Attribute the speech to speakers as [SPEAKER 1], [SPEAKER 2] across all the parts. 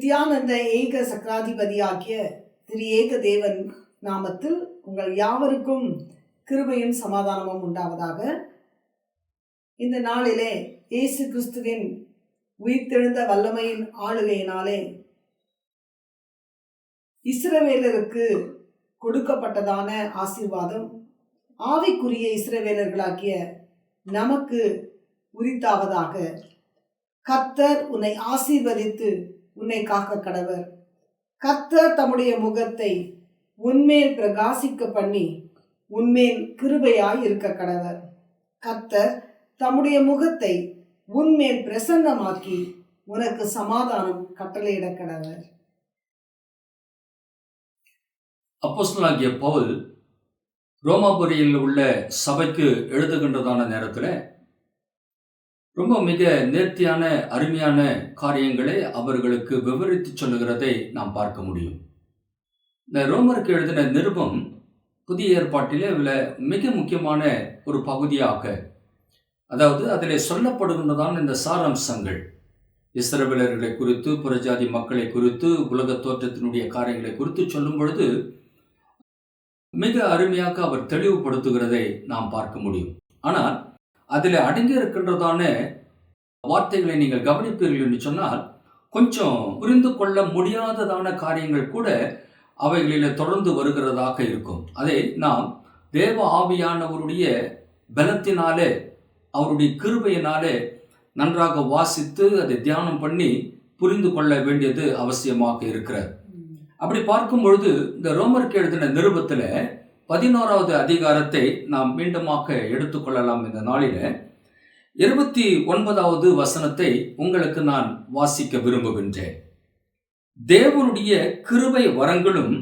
[SPEAKER 1] நித்யானந்த ஏக சக்கராதிபதியாகிய திரு ஏக தேவன் நாமத்தில் உங்கள் யாவருக்கும் கிருபையும் சமாதானமும் உண்டாவதாக. இந்த நாளிலே இயேசு கிறிஸ்துவின் உயிர்த்தெழுந்த வல்லமையின் ஆளுகையினாலே இஸ்ரவேலருக்கு கொடுக்கப்பட்டதான ஆசீர்வாதம் ஆவிக்குரிய இஸ்ரவேலர்களாகிய நமக்கு உரித்தாவதாக. கத்தர் உன்னை ஆசீர்வதித்து உன்னை காக்க கடவர். கத்தர் தம்முடைய முகத்தை உன்மேல் பிரகாசிக்க பண்ணி உன்மேல் கிருபையாய் இருக்க கடவர். கத்தர் தம்முடைய முகத்தை உன்மேல் பிரசன்னமாக்கி உனக்கு சமாதானம் கட்டளையிட கடவர்.
[SPEAKER 2] அப்போஸ்தலாகிய பவுல் ரோமாபுரியில் உள்ள சபைக்கு எழுதுகின்றதான நேரத்தில் ரொம்ப மிக நேர்த்தியான அருமையான காரியங்களை அவர்களுக்கு விவரித்து சொல்லுகிறதை நாம் பார்க்க முடியும். இந்த ரோமருக்கு எழுதின நிருபம் புதிய ஏற்பாட்டிலே உள்ள மிக முக்கியமான ஒரு பகுதியாக அதாவது அதில் சொல்லப்படுகின்றதான இந்த சாராம்சங்கள். இஸ்ரவேலர்களை குறித்து புறஜாதி மக்களை குறித்து உலக தோற்றத்தினுடைய காரியங்களை குறித்து சொல்லும் பொழுது மிக அருமையாக அவர் தெளிவுபடுத்துகிறதை நாம் பார்க்க முடியும். ஆனால் அதில் அடங்கி இருக்கின்றதான வார்த்தைகளை நீங்கள் கவனிப்பீர்கள் என்று சொன்னால் கொஞ்சம் புரிந்து கொள்ள முடியாததான காரியங்கள் கூட அவைகளில் தொடர்ந்து வருகிறதாக இருக்கும். அதை நாம் தேவ ஆவியானவருடைய பலத்தினாலே அவருடைய கிருபையினாலே நன்றாக வாசித்து அதை தியானம் பண்ணி புரிந்து கொள்ள வேண்டியது அவசியமாக இருக்கிறது. அப்படி பார்க்கும் பொழுது இந்த ரோமருக்கு எழுதின நிருபத்தில் பதினோராவது அதிகாரத்தை நாம் மீண்டுமாக எடுத்துக்கொள்ளலாம் இந்த நாளில. இருபத்தி ஒன்பதாவது வசனத்தை உங்களுக்கு நான் வாசிக்க விரும்புகின்றேன். தேவனுடைய கிருபை வரங்களும்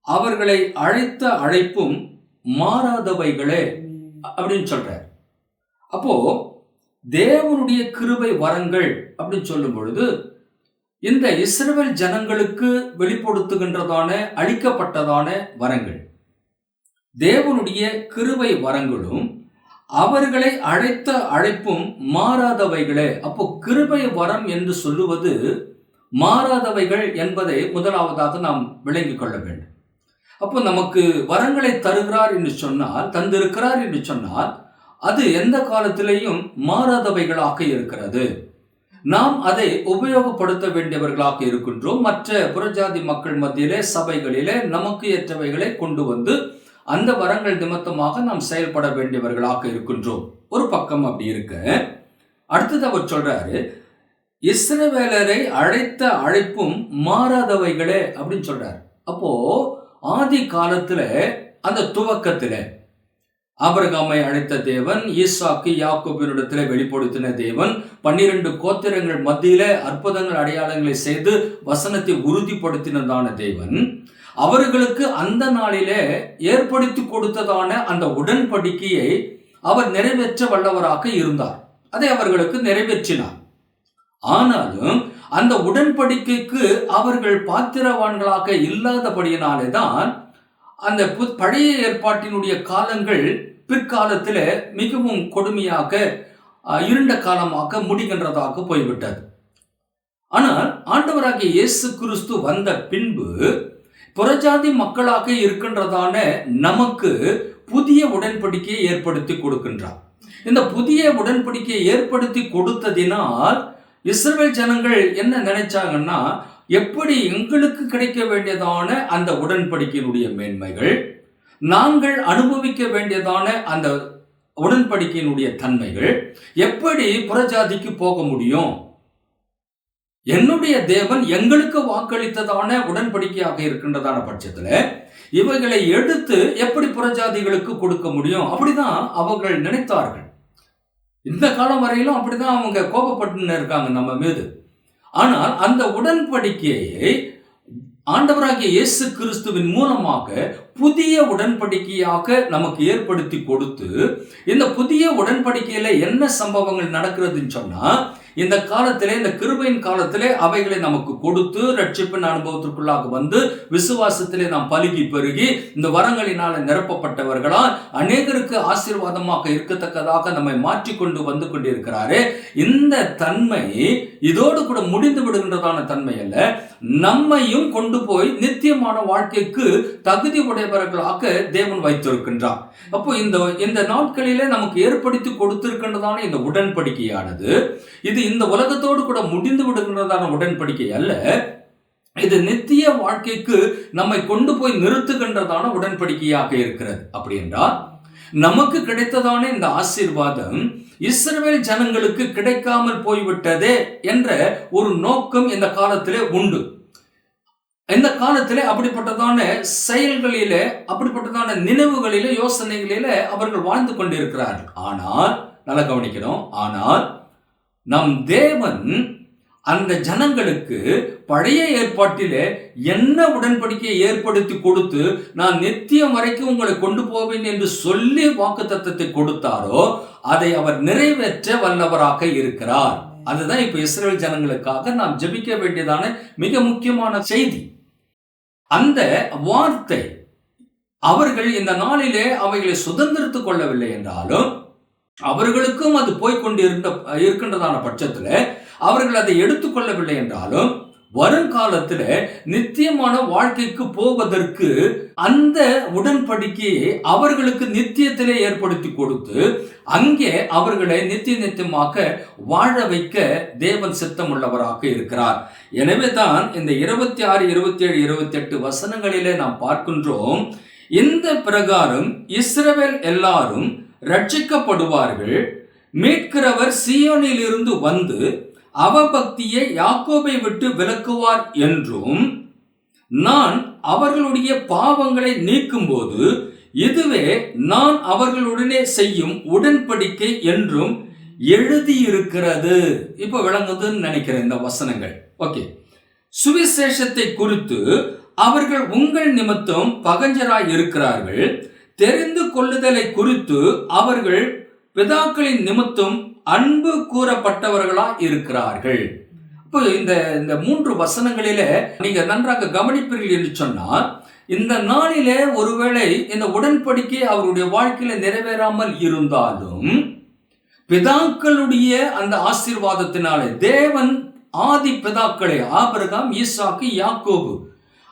[SPEAKER 2] அவர்களை அழைத்த அழைப்பும் மாறாதவைகளே அப்படின்னு சொல்றார். அப்போ தேவனுடைய கிருபை வரங்கள் அப்படின்னு சொல்லும் பொழுது இந்த இஸ்ரவேல் ஜனங்களுக்கு வெளிப்படுத்துகின்றதான அளிக்கப்பட்டதான வரங்கள். தேவனுடைய கிருபை வரங்களும் அவர்களை அழைத்த அழைப்பும் மாறாதவைகளே. அப்போ கிருபை வரம் என்று சொல்லுவது மாறாதவைகள் என்பதை முதலாவதாக நாம் விளங்கிக் கொள்ள வேண்டும். அப்போ நமக்கு வரங்களை தருகிறார் என்று சொன்னால் தந்திருக்கிறார் என்று சொன்னால் அது எந்த காலத்திலேயும் மாறாதவைகளாக இருக்கிறது. நாம் அதை உபயோகப்படுத்த வேண்டியவர்களாக இருக்கின்றோம். மற்ற புறஜாதி மக்கள் மத்தியிலே சபைகளிலே நமக்கு ஏற்றவைகளை கொண்டு வந்து அந்த வரங்கள் நிமித்தமாக நாம் செயல்பட வேண்டியவர்களாக இருக்கின்றோம். ஒரு பக்கம் அப்படி இருக்க அடுத்தது அவர் சொல்றாரு இஸ்ரவேலரை அழைத்த அழைப்பும் மாறாதவைகளே அப்படின்னு சொல்றாரு. அப்போ ஆதி காலத்துல அந்த துவக்கத்துல ஆபிரகாமை அழைத்த தேவன் ஈசாக்கு யாக்கோபினிடத்துல வெளிப்படுத்தின தேவன் பன்னிரண்டு கோத்திரங்கள் மத்தியில அற்புதங்கள் அடையாளங்களை செய்து வசனத்தை உறுதிப்படுத்தினதான தேவன் அவர்களுக்கு அந்த நாளிலே ஏற்படுத்தி கொடுத்ததான அந்த உடன்படிக்கையை அவர் நிறைவேற்ற வல்லவராக இருந்தார். அதை அவர்களுக்கு நிறைவேற்றினார். ஆனாலும் அந்த உடன்படிக்கைக்கு அவர்கள் பாத்திரவான்களாக இல்லாதபடியினாலே தான் அந்த பழைய ஏற்பாட்டினுடைய காலங்கள் பிற்காலத்தில் மிகவும் கொடுமையாக இருண்ட காலமாக முடிகின்றதாக போய்விட்டது. ஆனால் ஆண்டவராகிய இயேசு கிறிஸ்து வந்த பின்பு புறஜாதி மக்களாக இருக்கின்றதான நமக்கு புதிய உடன்படிக்கையை ஏற்படுத்தி கொடுக்கின்றார். இந்த புதிய உடன்படிக்கையை ஏற்படுத்தி கொடுத்ததினால் இஸ்ரேல் ஜனங்கள் என்ன நினைச்சாங்கன்னா எப்படி எங்களுக்கு கிடைக்க வேண்டியதான அந்த உடன்படிக்கையினுடைய மேன்மைகள் நாங்கள் அனுபவிக்க வேண்டியதான அந்த உடன்படிக்கையினுடைய தன்மைகள் எப்படி புறஜாதிக்கு போக முடியும்? என்னுடைய தேவன் எங்களுக்கு வாக்களித்ததான உடன்படிக்கையாக இருக்கின்றதான பட்சத்துல இவைகளை எடுத்து எப்படி புறஜாதிகளுக்கு கொடுக்க முடியும்? அப்படிதான் அவர்கள் நினைத்தார்கள். இந்த காலம் வரையிலும் அப்படிதான் அவங்க கோபப்பட்டு இருக்காங்க நம்ம மீது. ஆனால் அந்த உடன்படிக்கையை ஆண்டவராகிய இயேசு கிறிஸ்துவின் மூலமாக புதிய உடன்படிக்கையாக நமக்கு ஏற்படுத்தி கொடுத்து இந்த புதிய உடன்படிக்கையில என்ன சம்பவங்கள் நடக்கிறதுன்னு சொன்னா இந்த காலத்திலே இந்த கிருபையின் காலத்திலே அவைகளை நமக்கு கொடுத்து ரட்சிப்பின் அனுபவத்திற்குள்ளாக வந்து விசுவாசத்திலே நாம் பலுகி பெருகி இந்த வரங்களினால நிரப்பப்பட்டவர்களால் அநேகருக்கு ஆசீர்வாதமாக இருக்கத்தக்கதாக நம்மை மாற்றிக்கொண்டு வந்து கொண்டிருக்கிறாரு. இந்த தன்மை இதோடு கூட முடிந்து விடுகின்றதான தன்மை அல்ல. நம்மையும் கொண்டு போய் நித்தியமான வாழ்க்கைக்கு தகுதி உடையவர்களாக தேவன் வைத்திருக்கின்றார். அப்போ இந்த இந்த நாட்களிலே நமக்கு ஏற்படுத்தி கொடுத்திருக்கின்றதான இந்த உடன்படிக்கையானது இது இந்த உலகத்தோடு கூட முடிந்து விடுகின்றதான உடன்படிக்கை அல்ல. இது நித்திய வாழ்க்கைக்கு நம்மை கொண்டு போய் நிறுத்துகின்றதான உடன்படிக்கையாக இருக்கிறது. அப்படி என்றால் நமக்கு கிடைத்ததான இந்த ஆசீர்வாதம் இஸ்ரவேல் ஜனங்களுக்கு கிடைக்காமல் போய்விட்டதே என்ற ஒரு நோக்கம் இந்த காலத்திலே உண்டு. இந்த காலத்திலே அப்படிப்பட்டதான செயல்களிலே அப்படிப்பட்டதான நினைவுகளிலே யோசனைகளிலே அவர்கள் வாழ்ந்து கொண்டிருக்கிறார்கள். ஆனால் நல்லா கவனிக்கணும். ஆனால் நம் தேவன் அந்த ஜனங்களுக்கு பழைய ஏற்பாட்டிலே என்ன உடன்படிக்கையை ஏற்படுத்தி கொடுத்து நான் நித்தியம் வரைக்கும் உங்களை கொண்டு போவேன் என்று சொல்லி வாக்குத்தத்தத்தை கொடுத்தாரோ அதை அவர் நிறைவேற்ற வல்லவராக இருக்கிறார். அதுதான் இப்ப இஸ்ரேல் ஜனங்களுக்காக நாம் ஜெபிக்க வேண்டியதான மிக முக்கியமான செய்தி. அந்த வார்த்தை அவர்கள் இந்த நாளிலே அவைகளை சுதந்திரித்துக் கொள்ளவில்லை என்றாலும் அவர்களுக்கும் அது போய்கொண்டு இருந்த இருக்கின்றதான பட்சத்தில் அவர்கள் அதை எடுத்துக்கொள்ளவில்லை என்றாலும் வருங்காலத்தில் நித்தியமான வாழ்க்கைக்கு போவதற்கு அந்த உடன்படிக்கையை அவர்களுக்கு நித்தியத்திலே ஏற்படுத்தி கொடுத்து அங்கே அவர்களை நித்திய நித்தியமாக வாழ வைக்க தேவன் சித்தமுள்ளவராக இருக்கிறார். எனவே தான் இந்த இருபத்தி ஆறு இருபத்தி ஏழு இருபத்தி எட்டு வசனங்களிலே நாம் பார்க்கின்றோம் இந்த பிரகாரம் இஸ்ரவேல் எல்லாரும் ரட்சிக்கப்படுவார்கள். மீட்கிறவர் சியோனிலிருந்து வந்து அவபக்தியை யாக்கோபை விட்டு விலக்குவார் என்றும் நான் அவர்களுடைய பாவங்களை நீக்கும்போது இதுவே நான் அவர்களுடனே செய்யும் உடன்படிக்கை என்றும் எழுதியிருக்கிறது. இப்போ விளங்குதுன்னு நினைக்கிறேன் இந்த வசனங்கள். ஓகே. சுவிசேஷத்தை குறித்து அவர்கள் உங்கள் நிமித்தம் பகஞ்சராய் இருக்கிறார்கள் தெரிந்து கொள்ளுதலை குறித்து அவர்கள் பிதாக்களின் நிமித்தம் அன்பு கூறப்பட்டவர்களா இருக்கிறார்கள். இப்போ இந்த இந்த மூன்று வசனங்களிலே நீங்க நன்றாக கவனிப்பீர்கள் என்று சொன்னால் இந்த நாளிலே ஒருவேளை இந்த உடன்படிக்கை அவருடைய வாழ்க்கையில நிறைவேறாமல் இருந்தாலும் பிதாக்களுடைய அந்த ஆசீர்வாதத்தினாலே தேவன் ஆதி பிதாக்களை ஆபிரகாம் ஈசாக்கு யாக்கோபு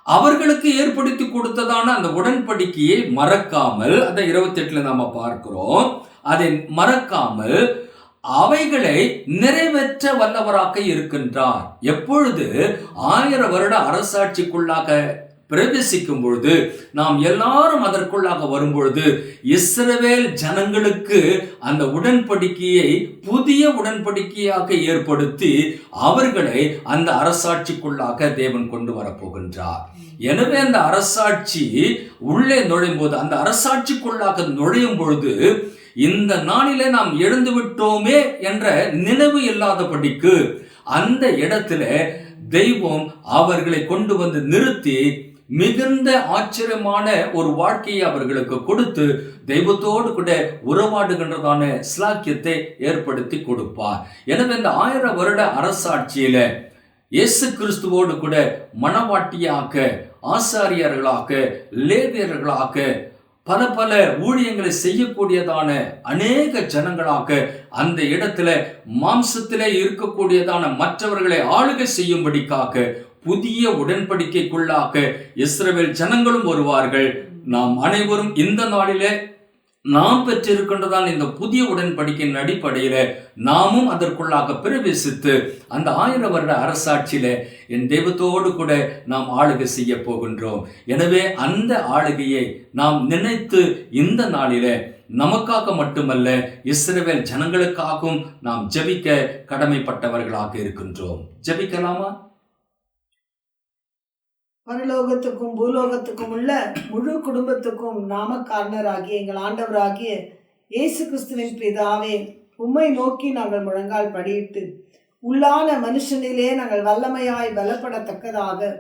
[SPEAKER 2] அவர்களுக்கு ஏற்படுத்தி கொடுத்ததான அந்த உடன்படிக்கையை மறக்காமல் அந்த இருபத்தி எட்டுல நாம பார்க்கிறோம். அதை மறக்காமல் அவைகளை நிறைவேற்ற வல்லவராக இருக்கின்றார். எப்பொழுது? ஆயிரம் வருட அரசாட்சிக்குள்ளாக பிரவேசிக்கும் பொழுது நாம் எல்லாரும் அதற்குள்ளாக வரும்பொழுது இஸ்ரவேல் ஜனங்களுக்கு அந்த உடன்படிக்கையை புதிய உடன்படிக்கையாக ஏற்படுத்தி அவர்களை அந்த அரசாட்சிக்குள்ளாக தேவன் கொண்டு வரப்போகின்றார். எனவே அந்த அரசாட்சி உள்ளே நுழையும் போது அந்த அரசாட்சிக்குள்ளாக நுழையும் பொழுது இந்த நாளிலே நாம் எழுந்து விட்டோமே என்ற நினைவு இல்லாதபடிக்கு அந்த இடத்துல தெய்வம் அவர்களை கொண்டு வந்து நிறுத்தி மிகுந்த ஆச்சரியமான ஒரு வாழ்க்கையை அவர்களுக்கு கொடுத்து தெய்வத்தோடு கூட உறவாடுகின்றதான சிலாக்கியத்தை ஏற்படுத்தி கொடுப்பார். எனவே இந்த ஆயிரம் வருட அரசாட்சியில இயேசு கிறிஸ்துவோடு கூட மனவாட்டியாக ஆசாரியர்களாக லேவியர்களாக பல பல ஊழியங்களை செய்யக்கூடியதான அநேக ஜனங்களாக அந்த இடத்துல மாம்சத்திலே இருக்கக்கூடியதான மற்றவர்களை ஆளுகை செய்யும்படிக்காக புதிய உடன்படிக்கைக்குள்ளாக இஸ்ரவேல் ஜனங்களும் வருவார்கள். நாம் அனைவரும் இந்த நாளிலே நாம் பெற்றிருக்கின்றதான இந்த புதிய உடன்படிக்கையின் அடிப்படையில நாமும் அதற்குள்ளாக பிரவேசித்து அந்த ஆயிரம் வருட அரசாட்சியில என் தெய்வத்தோடு கூட நாம் ஆளுகை செய்ய போகின்றோம். எனவே அந்த ஆளுகையை நாம் நினைத்து இந்த நாளில நமக்காக மட்டுமல்ல இஸ்ரவேல் ஜனங்களுக்காகவும் நாம் ஜெபிக்க கடமைப்பட்டவர்களாக இருக்கின்றோம். ஜெபிக்கலாமா?
[SPEAKER 1] பரலோகத்துக்கும் பூலோகத்துக்கும் உள்ள முழு குடும்பத்துக்கும் நாமக்காரனராகிய எங்கள் ஆண்டவராகிய இயேசு கிறிஸ்துவின் பிதாவே உம்மை நோக்கி நாங்கள் முழங்கால் படியிட்டு உள்ளான மனுஷனிலே நாங்கள் வல்லமையாய் பலப்படத்தக்கதாக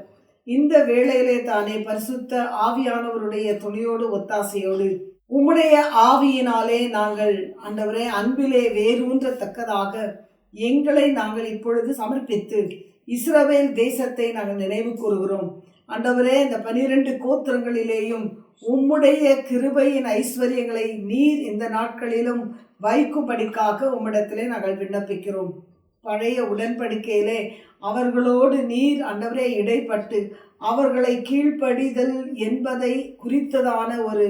[SPEAKER 1] இந்த வேளையிலே தானே பரிசுத்த ஆவியானவருடைய துணியோடு ஒத்தாசையோடு உம்முடைய ஆவியினாலே நாங்கள் அண்டவரே அன்பிலே வேரூன்றத்தக்கதாக எங்களை நாங்கள் இப்பொழுது சமர்ப்பித்து இஸ்ரவேல் தேசத்தை நாங்கள் நினைவு கூறுகிறோம். ஆண்டவரே இந்த பனிரெண்டு கோத்திரங்களிலேயும் உம்முடைய கிருபையின் ஐஸ்வர்யங்களை நீர் இந்த நாட்களிலும் வைக்கும்படிக்காக உம்மிடத்திலே நாங்கள் விண்ணப்பிக்கிறோம். பழைய உடன்படிக்கையிலே அவர்களோடு நீர் அண்டவரே இடைப்பட்டு அவர்களை கீழ்ப்படிதல் என்பதை குறித்ததான ஒரு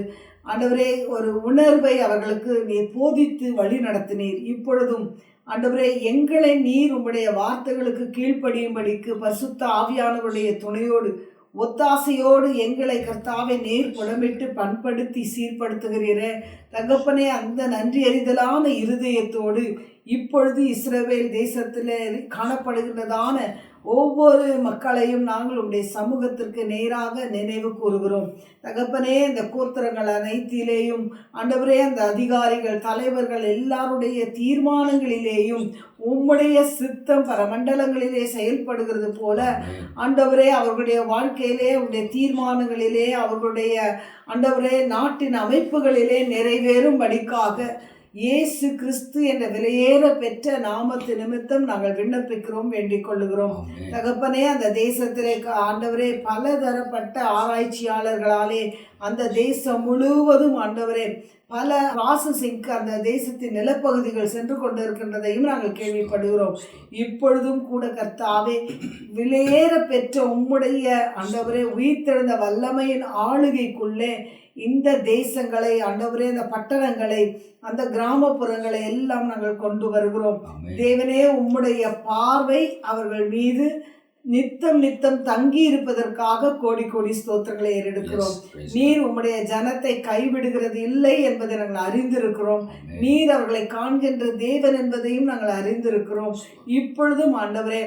[SPEAKER 1] ஆண்டவரே ஒரு உணர்வை அவர்களுக்கு நீர் போதித்து வழி நடத்தினீர். இப்பொழுதும் ஆண்டவரே எங்களை நீர் உம்முடைய வார்த்தைகளுக்கு கீழ்ப்படியும்படிக்கு பசுத்த ஆவியானவருடைய துணையோடு ஒத்தாசையோடு எங்களை கர்த்தாவை நேர் புலமிட்டு பண்படுத்தி சீர்படுத்துகிறீரே. தகப்பனே அந்த நன்றி அறிதலான இருதயத்தோடு இப்பொழுது இஸ்ரவேல் தேசத்தில் காணப்படுகின்றதான ஒவ்வொரு மக்களையும் நாங்கள் உடைய சமூகத்திற்கு நேராக நினைவு கூறுகிறோம். தகப்பனே இந்த கூத்திரங்கள் அனைத்திலேயும் ஆண்டவரே அந்த அதிகாரிகள் தலைவர்கள் எல்லாருடைய தீர்மானங்களிலேயும் உம்முடைய சித்தம் பரமண்டலங்களிலே செயல்படுகிறது போல ஆண்டவரே அவர்களுடைய வாழ்க்கையிலே அவருடைய தீர்மானங்களிலே அவர்களுடைய ஆண்டவரே நாட்டின் அமைப்புகளிலே நிறைவேறும்படிக்காக இயேசு கிறிஸ்து என்ற விலையேற பெற்ற நாமத்து நிமித்தம் நாங்கள் விண்ணப்பிக்கிறோம் வேண்டிக் கொள்ளுகிறோம். தகப்பனே அந்த தேசத்திலே ஆண்டவரே பலதரப்பட்ட ஆராய்ச்சியாளர்களாலே அந்த தேசம் முழுவதும் ஆண்டவரே பல ப்ராசஸிங்க்கு அந்த தேசத்தின் நிலப்பகுதிகள் சென்று கொண்டிருக்கின்றதையும் நாங்கள் கேள்விப்படுகிறோம். இப்பொழுதும் கூட கர்த்தாவே விலையேற பெற்ற உம்முடைய ஆண்டவரே உயிர்த்தெழுந்த வல்லமையின் ஆளுகைக்குள்ளே இந்த தேசங்களை ஆண்டவரே இந்த பட்டணங்களை அந்த கிராமப்புறங்களை எல்லாம் நாங்கள் கொண்டு வருகிறோம். தேவனே உம்முடைய பார்வை அவர்கள் மீது நித்தம் நித்தம் தங்கி இருப்பதற்காக கோடி கோடி ஸ்தோத்திரங்களை ஏறெடுக்கிறோம். நீர் உம்முடைய ஜனத்தை கைவிடுகிறது இல்லை என்பதை நாங்கள் அறிந்திருக்கிறோம். நீர் அவர்களை காண்கின்ற தேவன் என்பதையும் நாங்கள் அறிந்திருக்கிறோம். இப்பொழுதும் ஆண்டவரே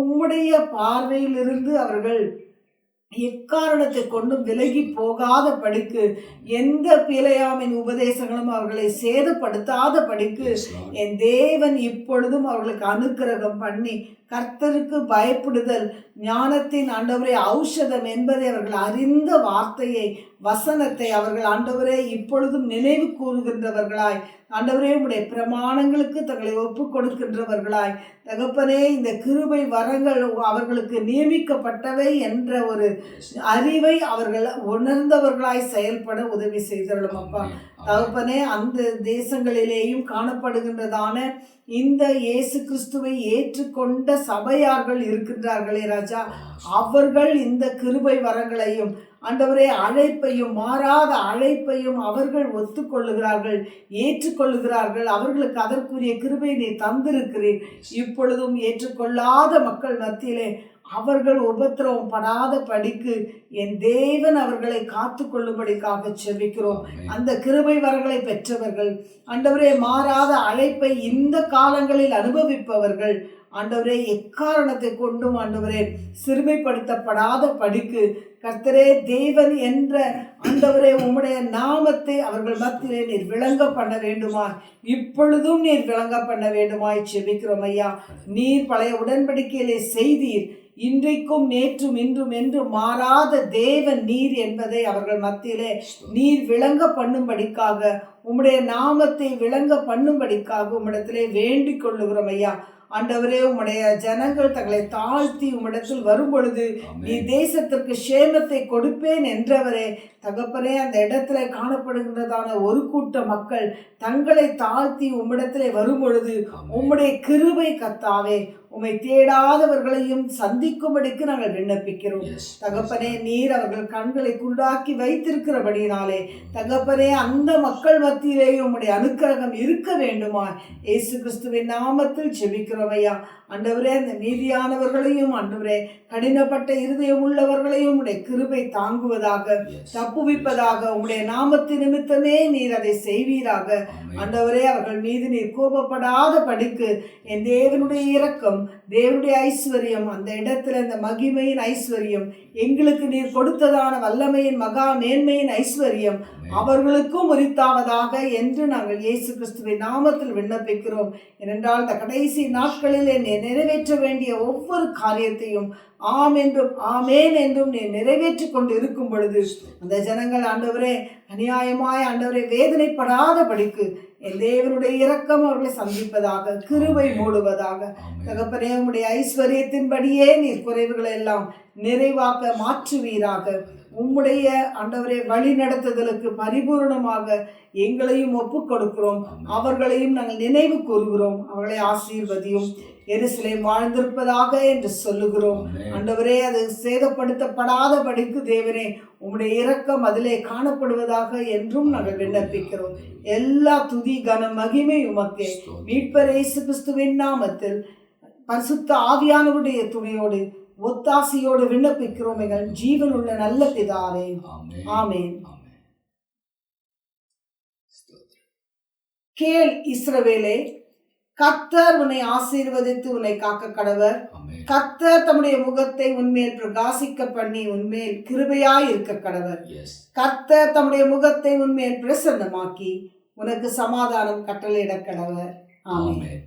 [SPEAKER 1] உம்முடைய பார்வையிலிருந்து அவர்கள் எக்காரணத்தை கொண்டும் விலகி போகாத படிக்கு எந்த பிழையாமின் உபதேசங்களும் அவர்களை சேதப்படுத்தாத படிக்கு என் தேவன் இப்பொழுதும் அவர்களுக்கு அனுக்கிரகம் பண்ணி கர்த்தருக்கு பயப்படுதல் ஞானத்தின் ஆண்டவரே ஔஷதம் என்பதை அவர்கள் அறிந்த வார்த்தையை வசனத்தை அவர்கள் ஆண்டவரே இப்பொழுதும் நினைவு கூறுகின்றவர்களாய். ஆண்டவரே உடைய பிரமாணங்களுக்கு தங்களை ஒப்பு கொடுக்கின்றவர்களாய் தகப்பனே இந்த கிருபை வரங்கள் அவர்களுக்கு நியமிக்கப்பட்டவை என்ற ஒரு அறிவை அவர்கள் உணர்ந்தவர்களாய் செயல்பட உதவி செய்தருளும் அப்பா. தகப்பனே அந்த தேசங்களிலேயும் காணப்படுகின்றதான இந்த இயேசு கிறிஸ்துவை ஏற்றுக்கொண்ட சபையார்கள் இருக்கின்றார்களே ராஜா. அவர்கள் இந்த கிருபை வரங்களையும் ஆண்டவரே அழைப்பையும் மாறாத அழைப்பையும் அவர்கள் ஒத்துக்கொள்ளுகிறார்கள் ஏற்றுக்கொள்ளுகிறார்கள். அவர்களுக்கு அதற்குரிய கிருபை நீ தந்திருக்கிறீர். இப்பொழுதும் ஏற்றுக்கொள்ளாத மக்கள் மத்தியிலே அவர்கள் உபத்திரவம் படாத படிக்கு என் தேவன் அவர்களை காத்து கொள்ளும்படிக்காக செபிக்கிறோம் அந்த கிருபை வரங்களை பெற்றவர்கள் ஆண்டவரே மாறாத அழைப்பை இந்த காலங்களில் அனுபவிப்பவர்கள் ஆண்டவரே எக்காரணத்தை கொண்டும் ஆண்டவரே சிறுமைப்படுத்தப்படாத படிக்கு கர்த்தரே தேவன் என்ற ஆண்டவரே உம்முடைய நாமத்தை அவர்கள் மத்தியிலே நீர் விளங்க பண்ண வேண்டுமா? இப்பொழுதும் நீர் விளங்க பண்ண வேண்டுமாய் செபிக்கிறோம் ஐயா. நீர் பழைய உடன்படிக்கையிலே செய்தீர். இன்றைக்கும் நேற்றும் இன்றும் என்று மாறாத தேவன் நீர் என்பதை அவர்கள் மத்தியிலே நீர் விளங்க பண்ணும்படிக்காக உம்முடைய நாமத்தை விளங்க பண்ணும்படிக்காக உம்மிடத்திலே வேண்டிக் கொள்ளுகிறோம் ஐயா. ஆண்டவரே உம்முடைய ஜனங்கள் தங்களை தாழ்த்தி உம்மிடத்தில் வரும் பொழுது நீ தேசத்திற்கு சேமத்தை கொடுப்பேன் என்றவரே தகப்பனே அந்த இடத்துல காணப்படுகின்றதான ஒரு கூட்ட மக்கள் தங்களை தாழ்த்தி உம்மிடத்திலே வரும் பொழுது உம்முடைய கிருபை கத்தாவே உம்மை தேடாதவர்களையும் சந்திக்கும்படிக்கு நாங்கள் விண்ணப்பிக்கிறோம். தகப்பனே நீர் அவர்கள் கண்களை குருடாக்கி வைத்திருக்கிறபடியினாலே தகப்பனே அந்த மக்கள் மத்தியிலேயும் உம்முடைய அனுக்கிரகம் இருக்க வேண்டுமா இயேசு கிறிஸ்துவின் நாமத்தில் ஜெபிக்கிறோம் ஐயா. ஆண்டவரே அந்த மீதியானவர்களையும் ஆண்டவரே கடினப்பட்ட இருதயம் உள்ளவர்களையும் உடைய கிருபை தாங்குவதாக தப்புவிப்பதாக உம்முடைய நாமத்து நிமித்தமே நீர் அதை செய்வீராக. ஆண்டவரே அவர்கள் மீது நீர் கோபப்படாத படிக்கு என் தேவனுடைய இரக்கம் தேவனுடைய ஐஸ்வர்யம் அந்த இடத்துல இந்த மகிமையின் ஐஸ்வர்யம் எங்களுக்கு நீர் கொடுத்ததான வல்லமையின் மகா மேன்மையின் ஐஸ்வர்யம் அவர்களுக்கும் உரித்தாவதாக என்று நாங்கள் இயேசு கிறிஸ்துவின் நாமத்தில் விண்ணப்பிக்கிறோம். ஏனென்றால் இந்த கடைசி நாட்களில் என்னை நிறைவேற்ற வேண்டிய ஒவ்வொரு காரியத்தையும் ஆம் என்றும் ஆமேன் என்றும் நீ நிறைவேற்றி கொண்டு இருக்கும் பொழுது அந்த ஜனங்கள் ஆண்டவரே அநியாயமாய் ஆண்டவரே வேதனைப்படாத படிக்கு தேவனுடைய இரக்கம் அவர்களை சந்திப்பதாக கிருபை மூடுவதாக. தகப்பனே உம்முடைய ஐஸ்வர்யத்தின்படியே நீர் குறைவுகளை எல்லாம் நிறைவாக்க மாற்றுவீராக. உம்முடைய ஆண்டவரே வழி நடத்துதலுக்கு பரிபூர்ணமாக எங்களையும் ஒப்புக் கொடுக்கிறோம். அவர்களையும் நாங்கள் நினைவு கூறுகிறோம். அவர்களை ஆசீர்வதியும். எருசலேம் வாழ்ந்திருப்பதாக என்று சொல்லுகிறோம்.
[SPEAKER 2] ஆமென்.
[SPEAKER 1] ஆண்டவரே அது சேதப்படுத்தப்படாதபடிக்கு தேவனே உம்முடைய இரக்கம் அதிலே காணப்படுவதாக என்றும் நாங்கள் விண்ணப்பிக்கிறோம். எல்லா துதி கன மகிமை உமக்கே. மீட்பர் இயேசு கிறிஸ்துவின் நாமத்தில் பரிசுத்த ஆவியானவருடைய துணையோடு ஒத்தாசையோடு விண்ணப்பிக்கிறோம். எங்கள் ஜீவனுள்ள நல்ல பிதாவே.
[SPEAKER 2] ஆமென்.
[SPEAKER 1] கேள் இஸ்ரவேலே கர்த்தர் உன்னை ஆசீர்வதித்து உன்னை காக்க கடவர்
[SPEAKER 2] ஆமென்.
[SPEAKER 1] கர்த்தர் தம்முடைய முகத்தை உன்மேல் பிரகாசிக்க பண்ணி உன்மேல் கிருபையாய் இருக்க கடவர்
[SPEAKER 2] Yes.
[SPEAKER 1] கர்த்தர் தம்முடைய முகத்தை உன்மேல் பிரசன்னமாக்கி உனக்கு சமாதானம் கட்டளையிட கடவர்
[SPEAKER 2] ஆமென்.